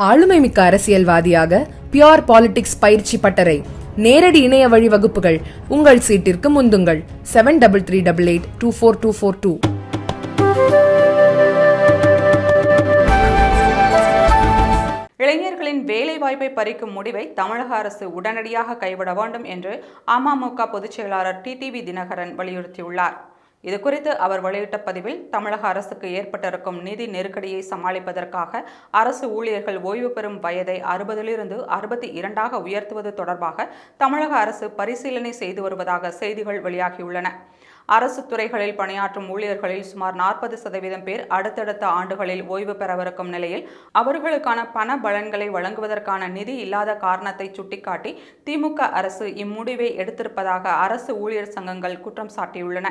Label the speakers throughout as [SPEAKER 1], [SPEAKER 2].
[SPEAKER 1] ஆளுமைமிக்க அரசியல்வாதியாக pure politics பயிற்சி பட்டறை. நேரடி இணைய வழி வகுப்புகள். உங்கள் சீட்டிற்கு முந்துங்கள். Seven double three double eight two four two four two
[SPEAKER 2] இளைஞர்களின் வேலைவாய்ப்பை பறிக்கும் முடிவை தமிழக அரசு உடனடியாக கைவிட வேண்டும் என்று அமமுக பொதுச் செயலாளர் டிடிவி தினகரன் வலியுறுத்தியுள்ளார். இதுகுறித்து அவர் வெளியிட்ட பதிவில் தமிழக அரசுக்கு ஏற்பட்டிருக்கும் நிதி நெருக்கடியை சமாளிப்பதற்காக அரசு ஊழியர்கள் ஓய்வு பெறும் வயதை அறுபதிலிருந்து அறுபத்தி இரண்டாக உயர்த்துவது தொடர்பாக தமிழக அரசு பரிசீலனை செய்து வருவதாக செய்திகள் வெளியாகியுள்ளன. அரசு துறைகளில் பணியாற்றும் ஊழியர்களில் சுமார் நாற்பது சதவீதம் பேர் அடுத்தடுத்த ஆண்டுகளில் ஓய்வு பெறவிருக்கும் நிலையில் அவர்களுக்கான பண பலன்களை வழங்குவதற்கான நிதி இல்லாத காரணத்தை சுட்டிக்காட்டி திமுக அரசு இம்முடிவை எடுத்திருப்பதாக அரசு ஊழியர் சங்கங்கள் குற்றம் சாட்டியுள்ளன.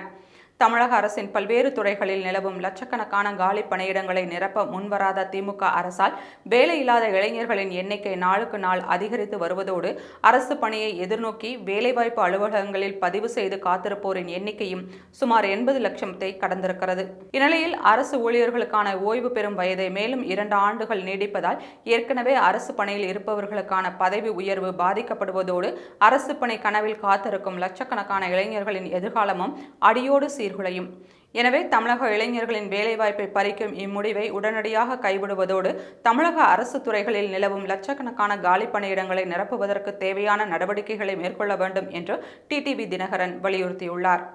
[SPEAKER 2] தமிழக அரசின் பல்வேறு துறைகளில் நிலவும் லட்சக்கணக்கான காலி பணியிடங்களை நிரப்ப முன்வராத திமுக அரசால் வேலையில்லாத இளைஞர்களின் எண்ணிக்கை நாளுக்கு நாள் அதிகரித்து வருவதோடு அரசு பணியை எதிர்நோக்கி வேலைவாய்ப்பு அலுவலகங்களில் பதிவு செய்து காத்திருப்போரின் எண்ணிக்கையும் சுமார் எண்பது லட்சத்தை கடந்திருக்கிறது. இந்நிலையில் அரசு ஊழியர்களுக்கான ஓய்வு பெறும் வயதை மேலும் இரண்டு ஆண்டுகள் நீடிப்பதால் ஏற்கனவே அரசு பணியில் இருப்பவர்களுக்கான பதவி உயர்வு பாதிக்கப்படுவதோடு அரசு பணி கனவில் காத்திருக்கும் லட்சக்கணக்கான இளைஞர்களின் எதிர்காலமும் அடியோடு சீர்குலையும் எனவே தமிழக இளைஞர்களின் வேலைவாய்ப்பை பறிக்கும் இம்முடிவை உடனடியாக கைவிடுவதோடு தமிழக அரசு துறைகளில் நிலவும் லட்சக்கணக்கான காலி பணியிடங்களை நிரப்புவதற்கு தேவையான நடவடிக்கைகளை மேற்கொள்ள வேண்டும் என்று டிடிவி தினகரன் வலியுறுத்தியுள்ளார்.